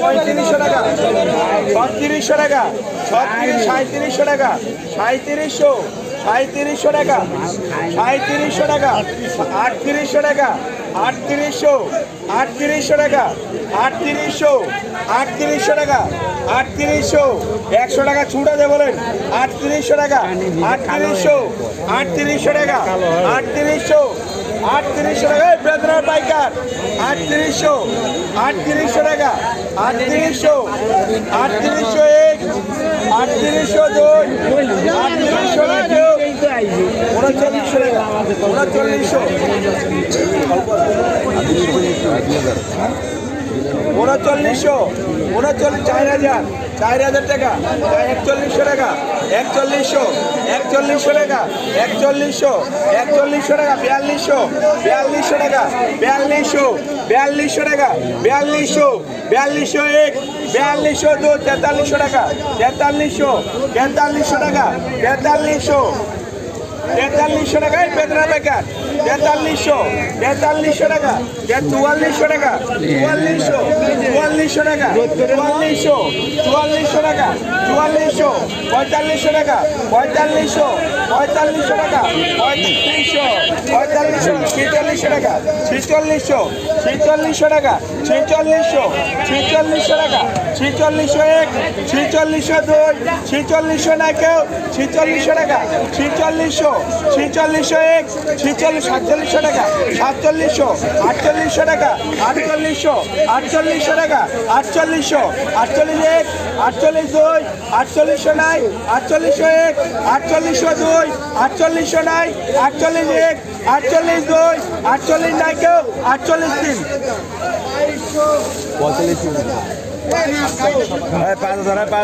পঁয়ত্রিশশো টাকা। ছত্রিশশো টাকা। ছত্রিশ সাঁত্রিশশো টাকা। সাঁত্রিশশো সাঁত্রিশশো টাকা। সাঁত্রিশশো টাকা। আটত্রিশশো টাকা। আটত্রিশশো আটত্রিশশো টাকা। আটত্রিশশো আটত্রিশশো টাকা। আটত্রিশশো, একশো টাকা ছুট আছে বলেন। আটত্রিশশো টাকা। আটত্রিশশো আটত্রিশশো টাকা। আটত্রিশশো আটত্রিশশো টাকা। বেদনার পাইকার। আটত্রিশশো আটত্রিশশো টাকা আটত্রিশশো আটত্রিশশো এক আটত্রিশশো দুই আটত্রিশশো কেউ উনচল্লিশশো টাকা উনচল্লিশশো। উনচল্লিশশো, উনচল্লিশ, চার হাজার চার হাজার টাকা, একচল্লিশশো টাকা, একচল্লিশশো একচল্লিশশো টাকা, একচল্লিশশো একচল্লিশশো টাকা, বিয়াল্লিশশো বিয়াল্লিশশো টাকা, বিয়াল্লিশশো বিয়াল্লিশশো টাকা, বিয়াল্লিশশো বিয়াল্লিশশো এক, বিয়াল্লিশশো দু, তেতাল্লিশশো টাকা, তেতাল্লিশশো তেতাল্লিশশো টাকা, তেতাল্লিশশো তেতাল্লিশশো টাকা, এই বেদনা বেকার। তেতাল্লিশশো তেতাল্লিশশো টাকা চুয়াল্লিশশো টাকা, চুয়াল্লিশশো চুয়াল্লিশশো টাকা, চুয়াল্লিশশো চুয়াল্লিশশো টাকা, চুয়াল্লিশশো, পঁয়তাল্লিশশো টাকা, পঁয়তাল্লিশশো পঁয়তাল্লিশশো টাকা, পঁয়ত্রিশশো, পঁয়তাল্লিশশো, ছেচল্লিশশো টাকা, ছেচল্লিশশো ছেচল্লিশশো টাকা, ছেচল্লিশশো ছেচল্লিশশো টাকা, ছেচল্লিশশো এক, ছেচল্লিশশো দুই, ছেচল্লিশশো না কেউ, ছেচল্লিশশো টাকা, ছেচল্লিশশো ছেচল্লিশশো এক ছেচল্লিশ, সাতচল্লিশশো টাকা, সাতচল্লিশশো, আটচল্লিশশো টাকা, আটচল্লিশশো আটচল্লিশশো টাকা, আটচল্লিশশো, আটচল্লিশ এক আটচল্লিশ দুই, আটচল্লিশশো নাই, আটচল্লিশশো এক আটচল্লিশশো দুই, আটচল্লিশশো নাই, আটচল্লিশ এক আটচল্লিশ দুই, আটচল্লিশ নাই কেউ, আটচল্লিশ তিন। পঁয়তাল্লিশ পাঁচ হাজার